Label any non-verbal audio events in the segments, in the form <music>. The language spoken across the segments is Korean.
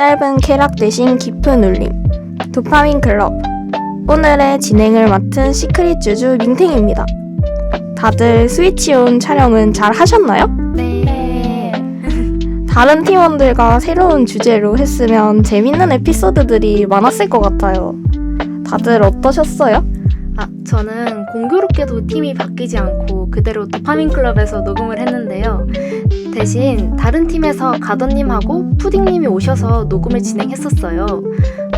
짧은 쾌락 대신 깊은 울림. 도파민 클럽. 오늘의 진행을 맡은 시크릿 주주 민탱입니다. 다들 스위치온 촬영은 잘 하셨나요? 네. 다른 팀원들과 새로운 주제로 했으면 재밌는 에피소드들이 많았을 것 같아요. 다들 어떠셨어요? 아, 저는 공교롭게도 팀이 바뀌지 않고 그대로 도파민 클럽에서 녹음을 했는데요. 대신 다른 팀에서 가던님하고 푸딩님이 오셔서 녹음을 진행했었어요.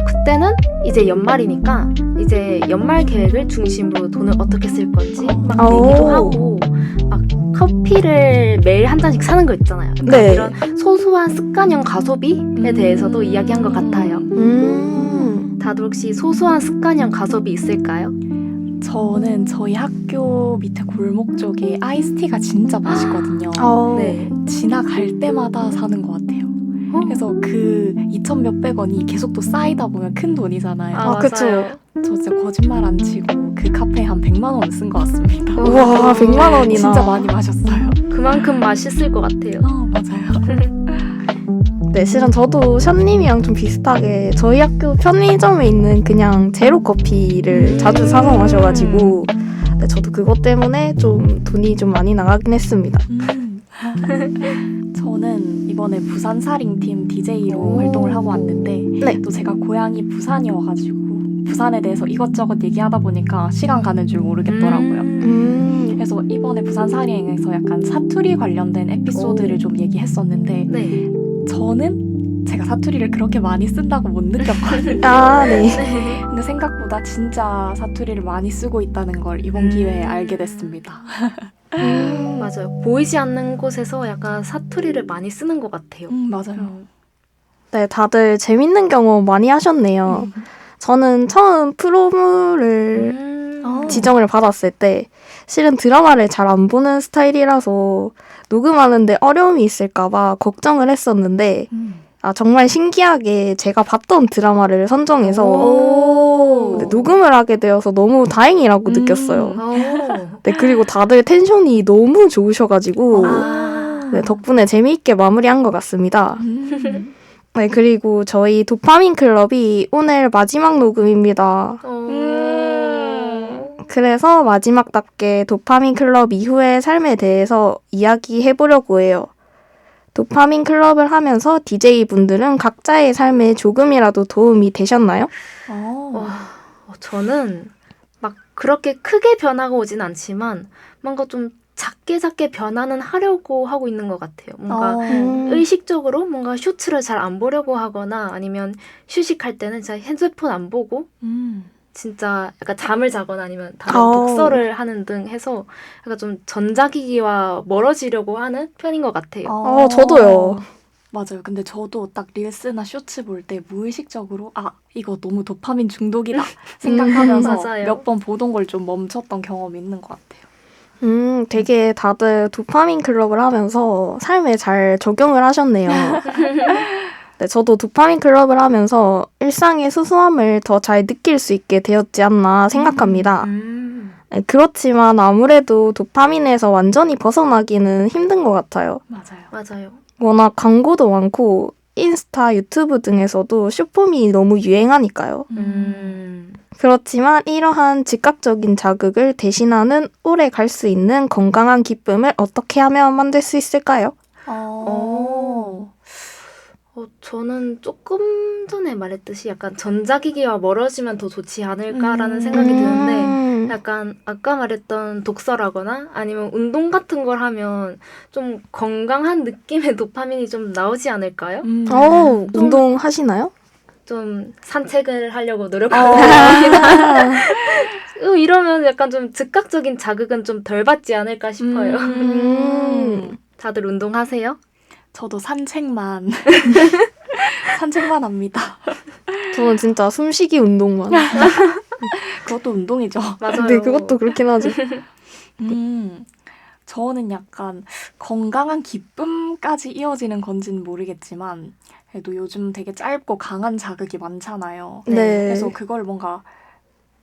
그때는 이제 연말이니까 이제 연말 계획을 중심으로 돈을 어떻게 쓸 건지 막 오. 내기도 하고 막 커피를 매일 한 잔씩 사는 거 있잖아요. 그러니까 네. 이런 소소한 습관형 가소비에 대해서도 이야기한 것 같아요. 음. 다들 혹시 소소한 습관형 가소비 있을까요? 저는 저희 학교 밑에 골목 쪽에 아이스티가 진짜 맛있거든요. 어. 네. 지나갈 때마다 사는 것 같아요. 어? 그래서 그 2천 몇백 원이 계속 또 쌓이다 보면 큰 돈이잖아요. 아, 그쵸. 저 진짜 거짓말 안 치고 그 카페에 한 100만 원 쓴 것 같습니다. 우와, 100만 원이나. 진짜 많이 마셨어요. 그만큼 맛있을 것 같아요. 어, 맞아요. 네, 실은 저도 션님이랑 좀 비슷하게 저희 학교 편의점에 있는 그냥 제로 커피를 음. 자주 사서 마셔가지고 네, 저도 그것 때문에 좀 돈이 좀 많이 나가긴 했습니다. 음. <laughs> 저는 이번에 부산 사링팀 DJ로 오. 활동을 하고 왔는데 네. 또 제가 고향이 부산이어가지고 부산에 대해서 이것저것 얘기하다 보니까 시간 가는 줄 모르겠더라고요. 음. 그래서 이번에 부산 사링에서 약간 사투리 관련된 에피소드를 오. 좀 얘기했었는데 네. 저는 제가 사투리를 그렇게 많이 쓴다고 못 느꼈거든요. <laughs> 아, 네. <laughs> 네. 근데 생각보다 진짜 사투리를 많이 쓰고 있다는 걸 이번 음. 기회에 알게 됐습니다. <laughs> 맞아요. 보이지 않는 곳에서 약간 사투리를 많이 쓰는 것 같아요. 음, 맞아요. 음. 네, 다들 재밌는 경험 많이 하셨네요. 저는 처음 프로모를 음. 어. 지정을 받았을 때 실은 드라마를 잘 안 보는 스타일이라서 녹음하는데 어려움이 있을까봐 걱정을 했었는데 음. 아 정말 신기하게 제가 봤던 드라마를 선정해서 오. 네, 녹음을 하게 되어서 너무 다행이라고 음. 느꼈어요. 오. 네 그리고 다들 텐션이 너무 좋으셔가지고 아. 네, 덕분에 재미있게 마무리한 것 같습니다. 음. 네 그리고 저희 도파민 클럽이 오늘 마지막 녹음입니다. 오. 그래서 마지막답게 도파민 클럽 이후의 삶에 대해서 이야기해 보려고 해요. 도파민 클럽을 하면서 DJ 분들은 각자의 삶에 조금이라도 도움이 되셨나요? 어. 와, 어, 저는 막 그렇게 크게 변하고 오진 않지만 뭔가 좀 작게 작게 변화는 하려고 하고 있는 것 같아요. 뭔가 어. 음. 의식적으로 뭔가 쇼츠를 잘 안 보려고 하거나 아니면 휴식할 때는 진짜 핸드폰 안 보고 음. 진짜 약간 잠을 자거나 아니면 다른 아우. 독서를 하는 등 해서 약간 좀 전자기기와 멀어지려고 하는 편인 것 같아요. 어, 저도요. 맞아요. 근데 저도 딱 릴스나 쇼츠 볼 때 무의식적으로 아 이거 너무 도파민 중독이다 <laughs> 생각하면서 음, 맞아요. 몇번 보던 걸 좀 멈췄던 경험이 있는 것 같아요. 음, 되게 다들 도파민 클럽을 하면서 삶에 잘 적용을 하셨네요. <laughs> 네, 저도 도파민 클럽을 하면서 일상의 수수함을 더 잘 느낄 수 있게 되었지 않나 생각합니다. 음. 네, 그렇지만 아무래도 도파민에서 완전히 벗어나기는 힘든 것 같아요. 맞아요. 맞아요. 워낙 광고도 많고 인스타, 유튜브 등에서도 쇼폼이 너무 유행하니까요. 음. 그렇지만 이러한 즉각적인 자극을 대신하는 오래 갈 수 있는 건강한 기쁨을 어떻게 하면 만들 수 있을까요? 어. 어, 저는 조금 전에 말했듯이 약간 전자기기와 멀어지면 더 좋지 않을까라는 음. 생각이 드는데 음, 약간 아까 말했던 독서라거나 아니면 운동 같은 걸 하면 좀 건강한 느낌의 <laughs> 도파민이 좀 나오지 않을까요? 음. 어우, 좀- 운동 하시나요? 좀 산책을 하려고 노력하고. 어, <laughs> 이러면 약간 좀 즉각적인 자극은 좀 덜 받지 않을까 싶어요. 음. <laughs> 다들 운동하세요? 저도 산책만 <laughs> 산책만 합니다. 저는 진짜 숨쉬기 운동만. <laughs> 그것도 운동이죠. 맞아요. 네, 그것도 그렇긴 하죠. 음. 저는 약간 건강한 기쁨까지 이어지는 건지는 모르겠지만 그래도 요즘 되게 짧고 강한 자극이 많잖아요. 네. 그래서 그걸 뭔가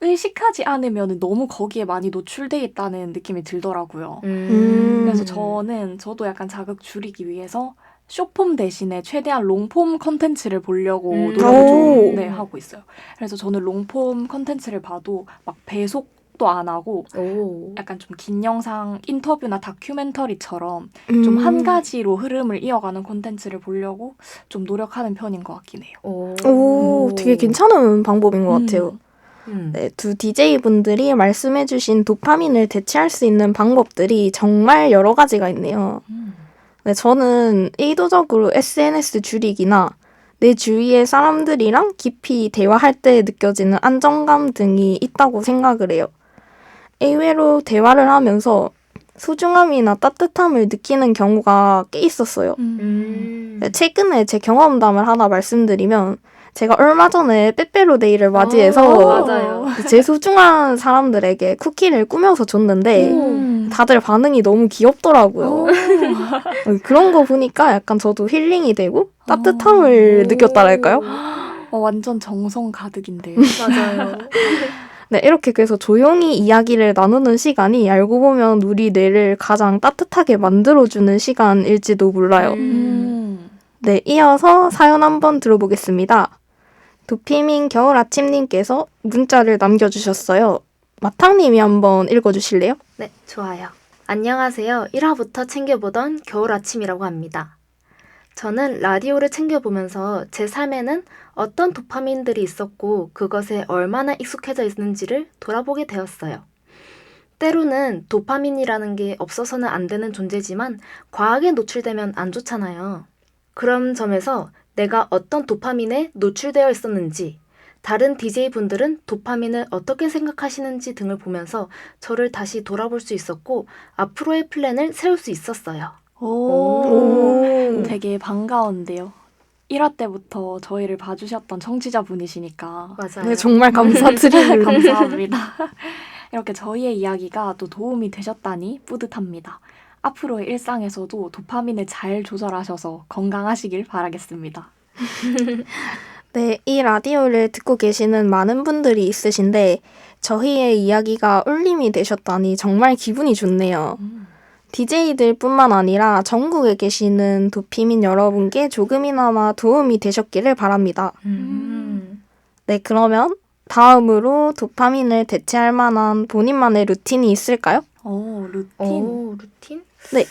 의식하지 않으면 너무 거기에 많이 노출돼 있다는 느낌이 들더라고요. 음. 그래서 저는 저도 약간 자극 줄이기 위해서 쇼폼 대신에 최대한 롱폼 컨텐츠를 보려고 음. 노력을 오. 좀 네, 하고 있어요. 그래서 저는 롱폼 컨텐츠를 봐도 막 배속도 안 하고 오. 약간 좀 긴 영상 인터뷰나 다큐멘터리처럼 음. 좀한 가지로 흐름을 이어가는 콘텐츠를 보려고 좀 노력하는 편인 것 같긴 해요. 오. 오, 되게 괜찮은 방법인 것 음. 같아요. 음. 네, 두 DJ분들이 말씀해주신 도파민을 대체할 수 있는 방법들이 정말 여러 가지가 있네요. 음. 네, 저는 의도적으로 SNS 줄이기나 내 주위의 사람들이랑 깊이 대화할 때 느껴지는 안정감 등이 있다고 생각을 해요. 의외로 대화를 하면서 소중함이나 따뜻함을 느끼는 경우가 꽤 있었어요. 음. 네, 최근에 제 경험담을 하나 말씀드리면 제가 얼마 전에 빼빼로데이를 맞이해서 어, 맞아요. 제 소중한 사람들에게 쿠키를 꾸며서 줬는데 음. 다들 반응이 너무 귀엽더라고요. 오. 어, 그런 거 보니까 약간 저도 힐링이 되고 따뜻함을 오. 느꼈다랄까요? 어, 완전 정성 가득인데요. <laughs> 맞아요. 네, 이렇게 그래서 조용히 이야기를 나누는 시간이 알고 보면 우리 뇌를 가장 따뜻하게 만들어주는 시간일지도 몰라요. 음. 네, 이어서 사연 한번 들어보겠습니다. 도피민 겨울 아침님께서 문자를 남겨주셨어요. 마탕님이 한번 읽어주실래요? 네, 좋아요. 안녕하세요. 1화부터 챙겨보던 겨울 아침이라고 합니다. 저는 라디오를 챙겨보면서 제 삶에는 어떤 도파민들이 있었고 그것에 얼마나 익숙해져 있는지를 돌아보게 되었어요. 때로는 도파민이라는 게 없어서는 안 되는 존재지만 과하게 노출되면 안 좋잖아요. 그런 점에서 내가 어떤 도파민에 노출되어 있었는지, 다른 DJ분들은 도파민을 어떻게 생각하시는지 등을 보면서 저를 다시 돌아볼 수 있었고 앞으로의 플랜을 세울 수 있었어요. 오. 오. 되게 반가운데요. 1화 때부터 저희를 봐주셨던 청취자분이시니까 맞아요. 네, 정말 감사드립니다. <laughs> 감사합니다. <laughs> 이렇게 저희의 이야기가 또 도움이 되셨다니 뿌듯합니다. 앞으로의 일상에서도 도파민을 잘 조절하셔서 건강하시길 바라겠습니다. <laughs> 네, 이 라디오를 듣고 계시는 많은 분들이 있으신데 저희의 이야기가 울림이 되셨다니 정말 기분이 좋네요. DJ들 뿐만 아니라 전국에 계시는 도피민 여러분께 조금이나마 도움이 되셨기를 바랍니다. 음. 네, 그러면 다음으로 도파민을 대체할 만한 본인만의 루틴이 있을까요? 오, 루틴. 오, 루틴? 네.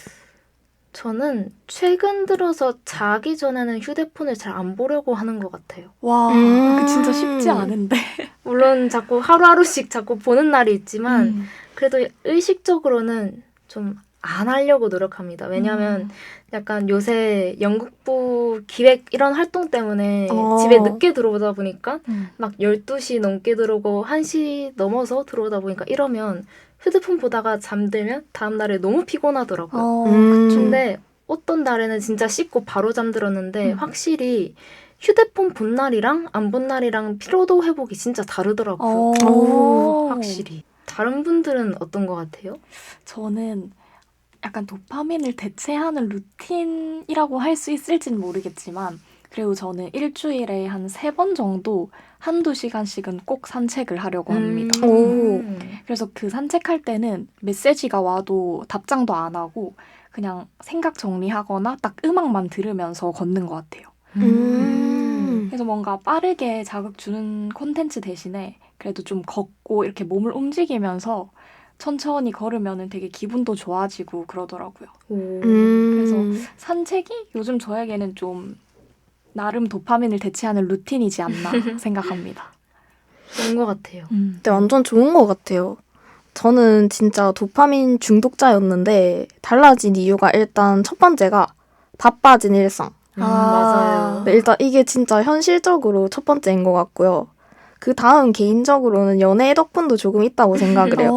저는 최근 들어서 자기 전에는 휴대폰을 잘 안 보려고 하는 것 같아요. 와, 음. 그 진짜 쉽지 않은데. <laughs> 물론 자꾸 하루하루씩 자꾸 보는 날이 있지만 음. 그래도 의식적으로는 좀 안 하려고 노력합니다. 왜냐하면 음. 약간 요새 연극부 기획 이런 활동 때문에 어. 집에 늦게 들어오다 보니까 음. 막 12시 넘게 들어오고 1시 넘어서 들어오다 보니까 이러면 휴대폰 보다가 잠들면 다음날에 너무 피곤하더라고요. 어, 음. 근데 어떤 날에는 진짜 씻고 바로 잠들었는데 음. 확실히 휴대폰 본 날이랑 안 본 날이랑 피로도 회복이 진짜 다르더라고요. 어, 오, 확실히. 다른 분들은 어떤 것 같아요? 저는 약간 도파민을 대체하는 루틴이라고 할 수 있을지는 모르겠지만 그리고 저는 일주일에 한 세 번 정도 한두 시간씩은 꼭 산책을 하려고 합니다. 오. 음. 그래서 그 산책할 때는 메시지가 와도 답장도 안 하고 그냥 생각 정리하거나 딱 음악만 들으면서 걷는 것 같아요. 음. 그래서 뭔가 빠르게 자극 주는 콘텐츠 대신에 그래도 좀 걷고 이렇게 몸을 움직이면서 천천히 걸으면은 되게 기분도 좋아지고 그러더라고요. 오. 음. 산책이 요즘 저에게는 좀 나름 도파민을 대체하는 루틴이지 않나 <laughs> 생각합니다. 좋은 것 같아요. 음. 네, 완전 좋은 것 같아요. 저는 진짜 도파민 중독자였는데 달라진 이유가 일단 첫 번째가 바빠진 일상. 음, 아. 맞아요. 네, 일단 이게 진짜 현실적으로 첫 번째인 것 같고요. 그 다음 개인적으로 는 연애 덕분도 조금 있다고 생각을 해요.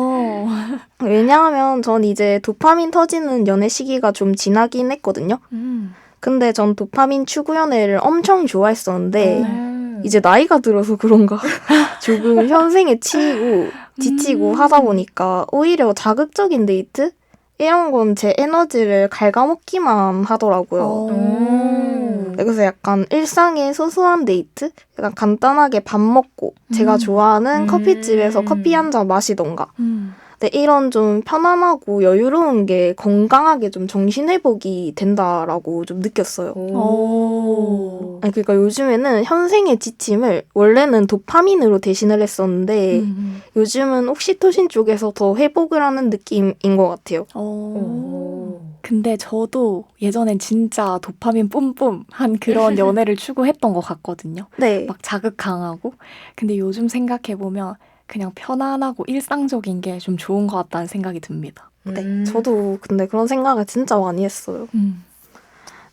어. 왜냐하면 전 이제 도파민 터지는 연애 시기가 좀 지나긴 했거든요. 음. 근데 전 도파민 추구 연애를 엄청 좋아했었는데 음. 이제 나이가 들어서 그런가 <laughs> 조금 현생에 치이고 지치고 음. 하다 보니까 오히려 자극적인 데이트 이런 건 제 에너지를 갉아먹기만 하더라고요. 어. 음. 네, 그래서 약간 일상의 소소한 데이트? 약간 간단하게 밥 먹고 제가 음. 좋아하는 음. 커피집에서 커피 한 잔 마시던가 음. 네, 이런 좀 편안하고 여유로운 게 건강하게 좀 정신 회복이 된다라고 좀 느꼈어요. 오. 아니, 그러니까 요즘에는 현생의 지침을 원래는 도파민으로 대신을 했었는데 음. 요즘은 옥시토신 쪽에서 더 회복을 하는 느낌인 것 같아요. 오. 오. 근데 저도 예전엔 진짜 도파민 뿜뿜한 그런 연애를 <laughs> 추구했던 것 같거든요. 네. 막 자극 강하고. 근데 요즘 생각해 보면 그냥 편안하고 일상적인 게 좀 좋은 것 같다는 생각이 듭니다. 네. 음. 저도 근데 그런 생각을 진짜 많이 했어요. 음.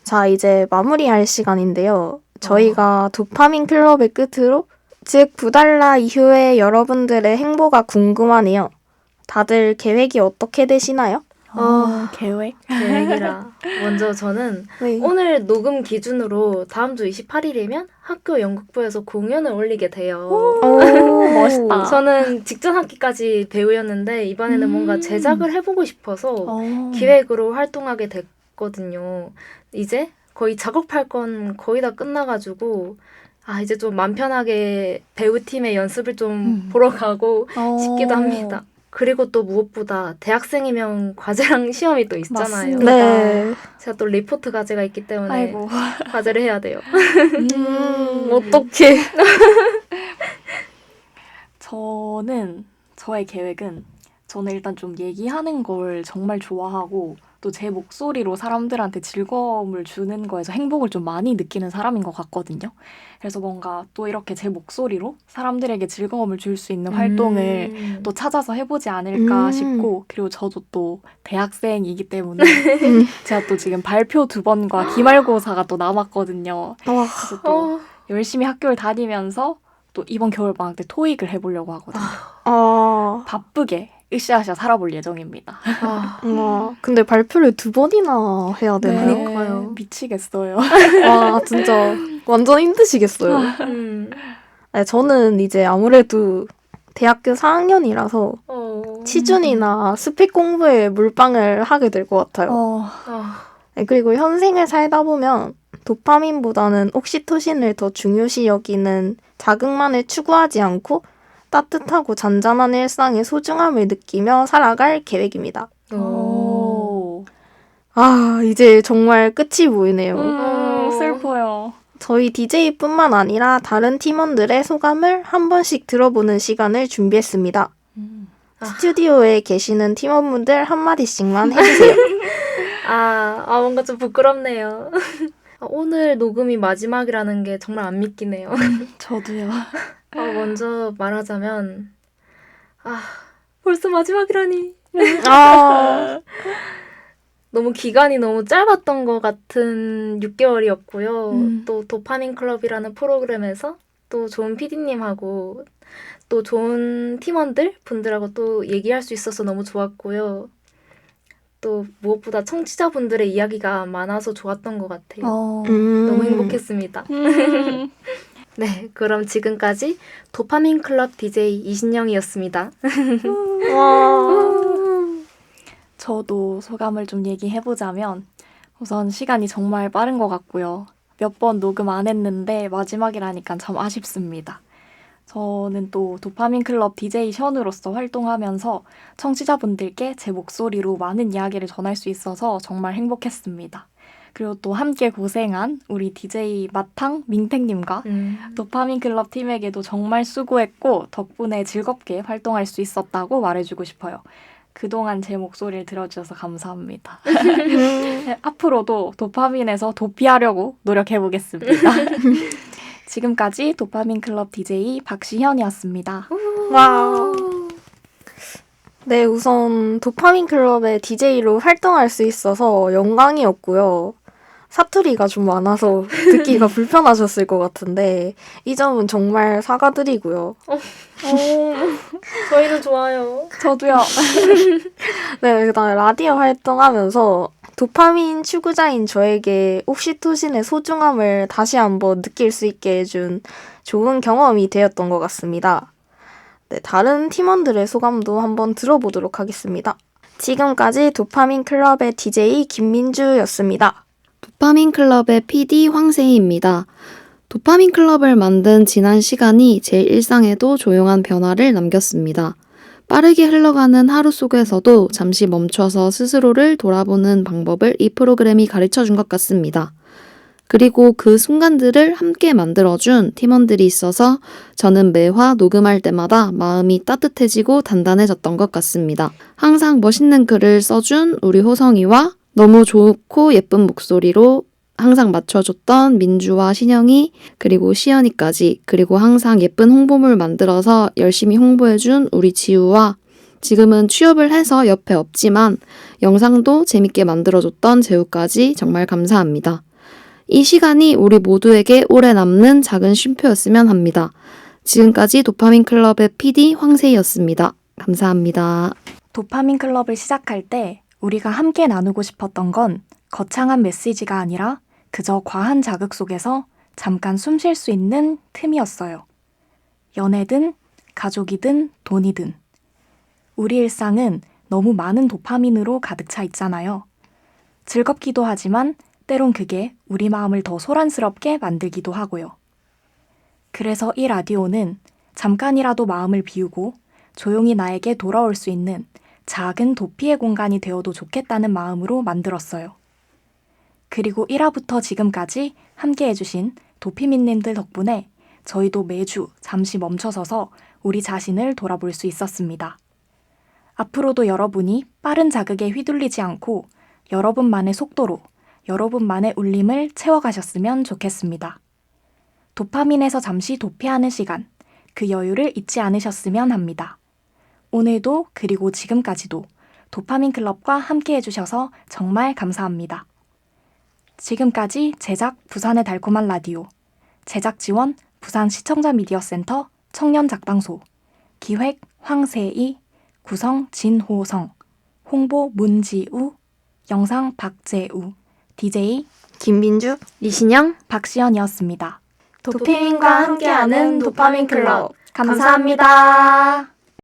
자, 이제 마무리할 시간인데요. 저희가 도파민 클럽의 끝으로 즉 부달라 이후에 여러분들의 행보가 궁금하네요. 다들 계획이 어떻게 되시나요? 어, 계획? <laughs> 계획이라. 먼저 저는 네. 오늘 녹음 기준으로 다음 주 28일이면 학교 연극부에서 공연을 올리게 돼요. 오, <laughs> 멋있다. 저는 직전 학기까지 배우였는데 이번에는 음. 뭔가 제작을 해보고 싶어서 어. 기획으로 활동하게 됐거든요. 이제 거의 작업할 건 거의 다 끝나가지고 아 이제 좀 맘 편하게 배우팀의 연습을 좀 음. 보러 가고 어. 싶기도 합니다. 그리고 또 무엇보다 대학생이면 <laughs> 과제랑 시험이 또 있잖아요. 맞습니다. 네. 제가 또 리포트 과제가 있기 때문에 아이고. <laughs> 과제를 해야 돼요. 음, <laughs> 어떡해. 저는 저의 계획은 저는 일단 좀 얘기하는 걸 정말 좋아하고 또 제 목소리로 사람들한테 즐거움을 주는 거에서 행복을 좀 많이 느끼는 사람인 것 같거든요. 그래서 뭔가 또 이렇게 제 목소리로 사람들에게 즐거움을 줄 수 있는 활동을 음. 또 찾아서 해보지 않을까 음. 싶고 그리고 저도 또 대학생이기 때문에 음. <laughs> 제가 또 지금 발표 두 번과 기말고사가 또 남았거든요. 와, 그래서 또 어, 열심히 학교를 다니면서 또 이번 겨울 방학 때 토익을 해보려고 하거든요. 아, 바쁘게 으쌰으쌰 살아볼 예정입니다. 아, 와. 근데 발표를 두 번이나 해야 되나요? 네. 그러니까요. 미치겠어요. 와, 진짜 완전 힘드시겠어요. 음. 네, 저는 이제 아무래도 대학교 4학년이라서 어. 시준이나 스펙 공부에 몰빵을 하게 될 것 같아요. 어, 아, 네, 그리고 현생을 살다 보면 도파민보다는 옥시토신을 더 중요시 여기는 자극만을 추구하지 않고 따뜻하고 잔잔한 일상의 소중함을 느끼며 살아갈 계획입니다. 어. 오. 아, 이제 정말 끝이 보이네요. 음, 슬퍼요. 저희 DJ뿐만 아니라 다른 팀원들의 소감을 한 번씩 들어보는 시간을 준비했습니다. 음. 아. 스튜디오에 계시는 팀원분들 한마디씩만 <laughs> 해주세요. 아, 아, 뭔가 좀 부끄럽네요. 아, <laughs> 오늘 녹음이 마지막이라는 게 정말 안 믿기네요. 저도요. <laughs> 아, 먼저 말하자면, 아, 벌써 마지막이라니. 아, <laughs> 너무 기간이 너무 짧았던 것 같은 6개월이었고요. 음. 또 도파민 클럽이라는 프로그램에서 또 좋은 PD님하고 또 좋은 팀원들 분들하고 또 얘기할 수 있어서 너무 좋았고요. 또 무엇보다 청취자분들의 이야기가 많아서 좋았던 것 같아요. 어. 음. 너무 행복했습니다. 음. <laughs> 네, 그럼 지금까지 도파민 클럽 DJ 이신영이었습니다. <laughs> 와. 저도 소감을 좀 얘기해보자면 우선 시간이 정말 빠른 것 같고요. 몇 번 녹음 안 했는데 마지막이라니까 참 아쉽습니다. 저는 또 도파민 클럽 DJ 션으로서 활동하면서 청취자분들께 제 목소리로 많은 이야기를 전할 수 있어서 정말 행복했습니다. 그리고 또 함께 고생한 우리 DJ 마탕 민택님과 음. 도파민 클럽 팀에게도 정말 수고했고 덕분에 즐겁게 활동할 수 있었다고 말해주고 싶어요. 그동안 제 목소리를 들어주셔서 감사합니다. 네, <laughs> 앞으로도 도파민에서 도피하려고 노력해보겠습니다. <laughs> 지금까지 도파민 클럽 DJ 박시현이었습니다. 와. 네, 우선 도파민 클럽의 DJ로 활동할 수 있어서 영광이었고요. 사투리가 좀 많아서 듣기가 <laughs> 불편하셨을 것 같은데 이 점은 정말 사과드리고요. 저희는 좋아요. 저도요. <laughs> 네, 그다음에 라디오 활동하면서 도파민 추구자인 저에게 옥시토신의 소중함을 다시 한번 느낄 수 있게 해준 좋은 경험이 되었던 것 같습니다. 네, 다른 팀원들의 소감도 한번 들어보도록 하겠습니다. 지금까지 도파민 클럽의 DJ 김민주였습니다. 도파민 클럽의 PD 황세희입니다. 도파민 클럽을 만든 지난 시간이 제 일상에도 조용한 변화를 남겼습니다. 빠르게 흘러가는 하루 속에서도 잠시 멈춰서 스스로를 돌아보는 방법을 이 프로그램이 가르쳐 준 것 같습니다. 그리고 그 순간들을 함께 만들어준 팀원들이 있어서 저는 매화 녹음할 때마다 마음이 따뜻해지고 단단해졌던 것 같습니다. 항상 멋있는 글을 써준 우리 호성이와 너무 좋고 예쁜 목소리로 항상 맞춰줬던 민주와 신영이 그리고 시연이까지 그리고 항상 예쁜 홍보물 만들어서 열심히 홍보해준 우리 지우와 지금은 취업을 해서 옆에 없지만 영상도 재밌게 만들어줬던 재우까지 정말 감사합니다. 이 시간이 우리 모두에게 오래 남는 작은 쉼표였으면 합니다. 지금까지 도파민 클럽의 PD 황세희였습니다. 감사합니다. 도파민 클럽을 시작할 때 우리가 함께 나누고 싶었던 건 거창한 메시지가 아니라 그저 과한 자극 속에서 잠깐 숨 쉴 수 있는 틈이었어요. 연애든 가족이든 돈이든 우리 일상은 너무 많은 도파민으로 가득 차 있잖아요. 즐겁기도 하지만 때론 그게 우리 마음을 더 소란스럽게 만들기도 하고요. 그래서 이 라디오는 잠깐이라도 마음을 비우고 조용히 나에게 돌아올 수 있는 작은 도피의 공간이 되어도 좋겠다는 마음으로 만들었어요. 그리고 1화부터 지금까지 함께 해주신 도피민님들 덕분에 저희도 매주 잠시 멈춰서서 우리 자신을 돌아볼 수 있었습니다. 앞으로도 여러분이 빠른 자극에 휘둘리지 않고 여러분만의 속도로 여러분만의 울림을 채워가셨으면 좋겠습니다. 도파민에서 잠시 도피하는 시간, 그 여유를 잊지 않으셨으면 합니다. 오늘도 그리고 지금까지도 도파민 클럽과 함께 해주셔서 정말 감사합니다. 지금까지 제작 부산의 달콤한 라디오, 제작 지원 부산 시청자 미디어 센터 청년 작방소, 기획 황세희, 구성 진호성, 홍보 문지우, 영상 박재우, DJ 김민주 리신영 박시연이었습니다. 도피민과 함께하는 도파민 클럽. 감사합니다.